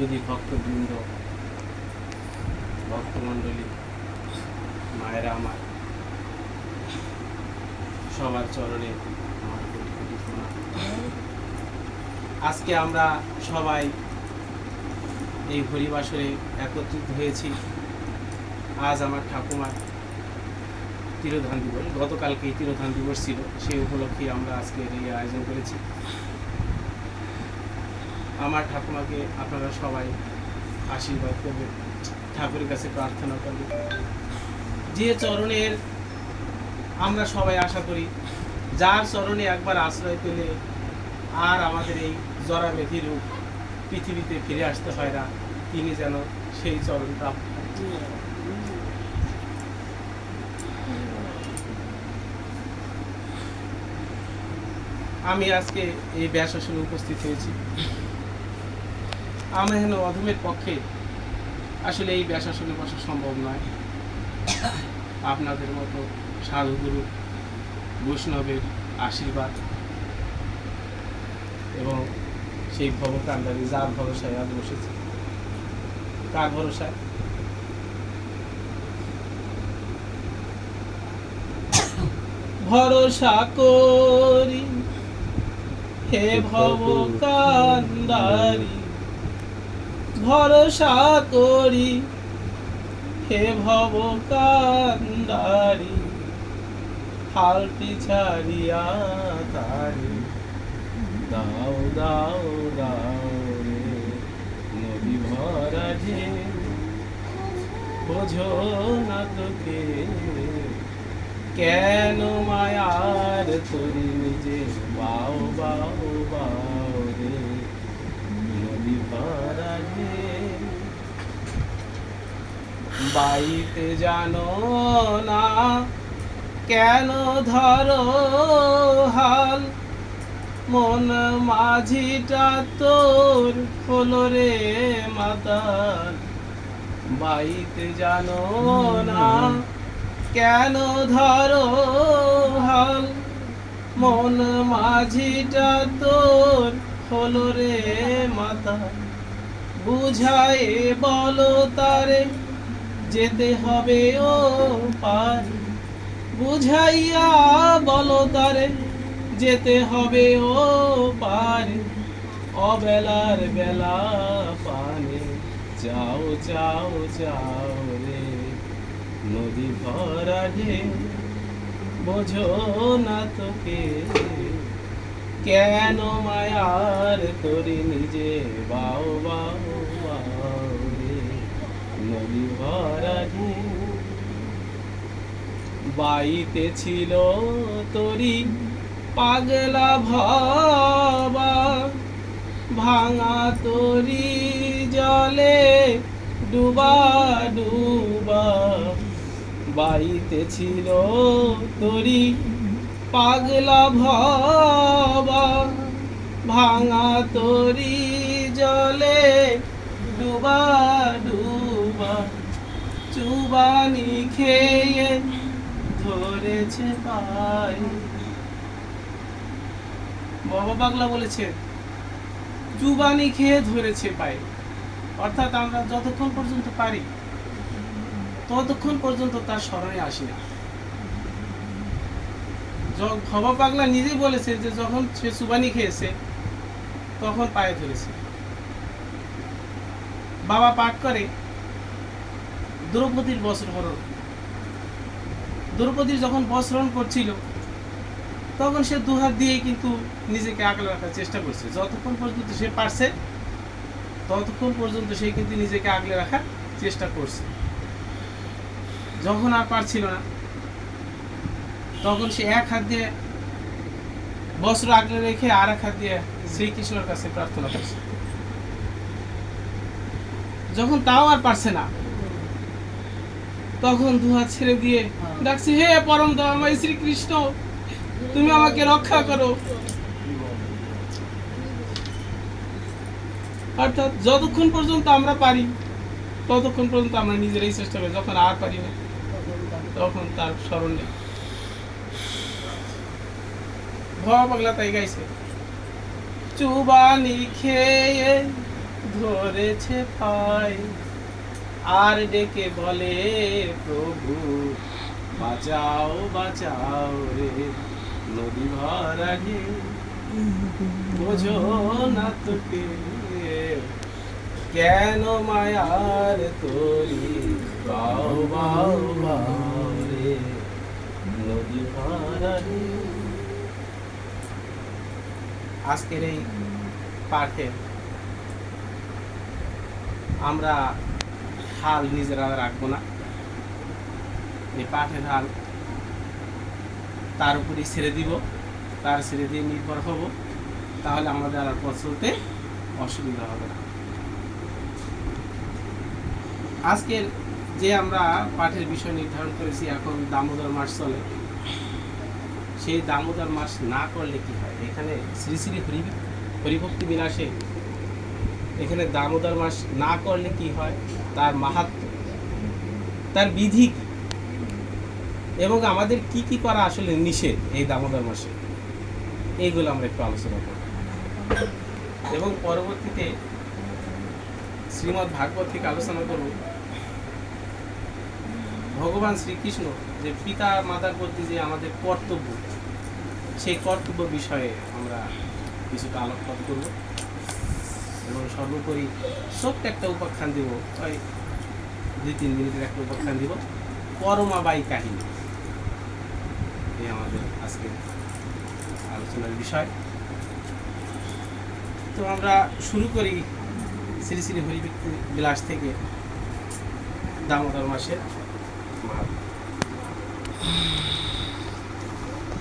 সুদী ভক্তবৃন্দ, ভক্তমণ্ডলী, মায়েরা আমার, সবার চরণে আমার কোটি কোটি আজকে আমরা সবাই এই হরিবাসরে একত্রিত হয়েছি। আজ আমার ঠাকুমার তিরোধান দিবস গতকালকে তিরোধান দিবস ছিল সেই উপলক্ষে আমরা আজকে এই আয়োজন করেছি। আমার ঠাকুমাকে আপনারা সবাই আশীর্বাদ করবেন। ঠাকুরের কাছে প্রার্থনা করবেন। যে চরণের আমরা সবাই আশা করি, যার চরণে একবার আশ্রয় পেলে আর আমাদের এই জরা মেধি রূপ পৃথিবীতে ফিরে আসতে হয় না, তিনি যেন সেই চরণ প্রাপ্ত আমি আজকে এই ব্যাসাসনে উপস্থিত হয়েছি। আমি হেন অধমের পক্ষে আসলে এই ব্যাসাসনে বসা সম্ভব নয়। আপনাদের মতো সাধুগুরু বৈষ্ণবের আশীর্বাদ এবং সেই ভবকান্ডারি যার ভরসায় আজ বসেছে কার ভরসায়। ভরসা করি হে ভব কান্দারি ভরসা করি। হে ভব কান্দারি হালটি ছাড়িয়া তারি। দাও দাও দাও রে নদী ভরা ঢেউ বোঝো না তোকে, কেন মায়ার তোরি নিজে? বাও বাও বাও। বাইতে জানো না, কেন ধরো হাল? মন মাঝিটা তোর হলো রে মাতাল। বাইতে জানো না, কেন ধরো হাল? মন মাঝিটা তোর হলো রে মাতাল। বুঝায়ে বলো তারে যেতে হবে ও পার। বুঝাইয়া বলো তারে, যেতে হবে ও পার। অবেলার বেলা পানে, যাও যাও যাও রে। নদী ভরা ঢেউ বোঝো না তোকে। কেন মায়ার তোরে নিজে বাও বাও রে নদী ভরা ঢেউ বাইতে ছিল তোরি পাগলা ভবা। ভাঙা তোরি জলে ডুবা ডুবা। বাইতে ছিল তোরি পাগলা ভবা। ভাঙা তোরি জলে ডুবা ডুবা। চুবানি খেয়ে ধরেছে বাবা পাগলা বলেছে চুবানি খেয়ে ধরেছে পাই অর্থাৎ আমরা যতক্ষণ পর্যন্ত পারি, ততক্ষণ পর্যন্ত তার স্মরণে আসি না। ভবা পাগলা নিজেই বলেছে যে যখন সে চুবানি খেয়েছে, তখন পায়ে ধরেছে। বাবা পাঠ করে, দ্রৌপদীর বস্ত্রহরণ দ্রৌপদী যখন বস্ত্রহরণ করছিল, তখন সে দুহাত দিয়ে কিন্তু নিজেকে আগলে রাখার চেষ্টা করছে। যতক্ষণ পর্যন্ত সে পারছে, ততক্ষণ পর্যন্ত সে কিন্তু নিজেকে আগলে রাখার চেষ্টা করছে। যখন আর পারছিল না, তখন সে এক হাত দিয়ে বস্ত্র আগলে রেখে আর এক হাত দিয়ে শ্রীকৃষ্ণের কাছে প্রার্থনা করছে। যখন তাও আর পারছে না তখন দুহাত ছেড়ে দিয়ে ডাকছে হে পরম দয়াময় শ্রীকৃষ্ণ তুমি আমাকে রক্ষা করো। অর্থাৎ যতক্ষণ পর্যন্ত আমরা পারি ততক্ষণ পর্যন্ত আমরা নিজেরাই চেষ্টা করি যখন আর পারি না তখন তার স্মরণ নেই। ভবা পাগলা তাই গাইছে। চুবানি খেয়ে ধরেছে পাই আর ডেকে বলে, প্রভু, বাঁচাও বাঁচাও রে, নদী ভরা ঢেউ বোঝো না তোকে, কেন মায়ার তরি বাও বাও বাও রে, নদী ভরা ঢেউ। আজকের এই পাঠে আমরা হাল নিজেরা রাখব না। এই পাঠের হাল তার উপরই ছেড়ে দিব। তার ছেড়ে দিয়ে নির্ভর হব। তাহলে আমাদের আর পথ অসুবিধা হবে না। আজকের যে আমরা পাঠের বিষয় নির্ধারণ করেছি, এখন দামোদর মাস চলে। সেই দামোদর মাস না করলে কি হয়? এখানে শ্রী শ্রী হরি হরিভক্তি বিলাসে এখানে দামোদর মাস না করলে কি হয়? তার মাহাত্ম তার বিধি এবং আমাদের কি কি করা আসলে নিষেধ এই দামোদর মাসে? এইগুলো আমরা একটু আলোচনা করব। এবং পরবর্তীতে শ্রীমৎ ভাগবত থেকে আলোচনা করব। ভগবান শ্রীকৃষ্ণ যে পিতা মাতার প্রতি যে আমাদের কর্তব্য, সেই কর্তব্য বিষয়ে আমরা কিছুটা আলোকপাত করব। সর্বোপরি ছোট্ট একটা উপাখ্যান দিব ওই দুই, তিন মিনিটের একটা উপাখ্যান দিব পরমাবাই কাহিনী। এই আমাদের আজকে আলোচনার বিষয়। তো আমরা শুরু করি শ্রী শ্রী হরি বিলাস থেকে দামোদর মাসের মাহাত্ম্য।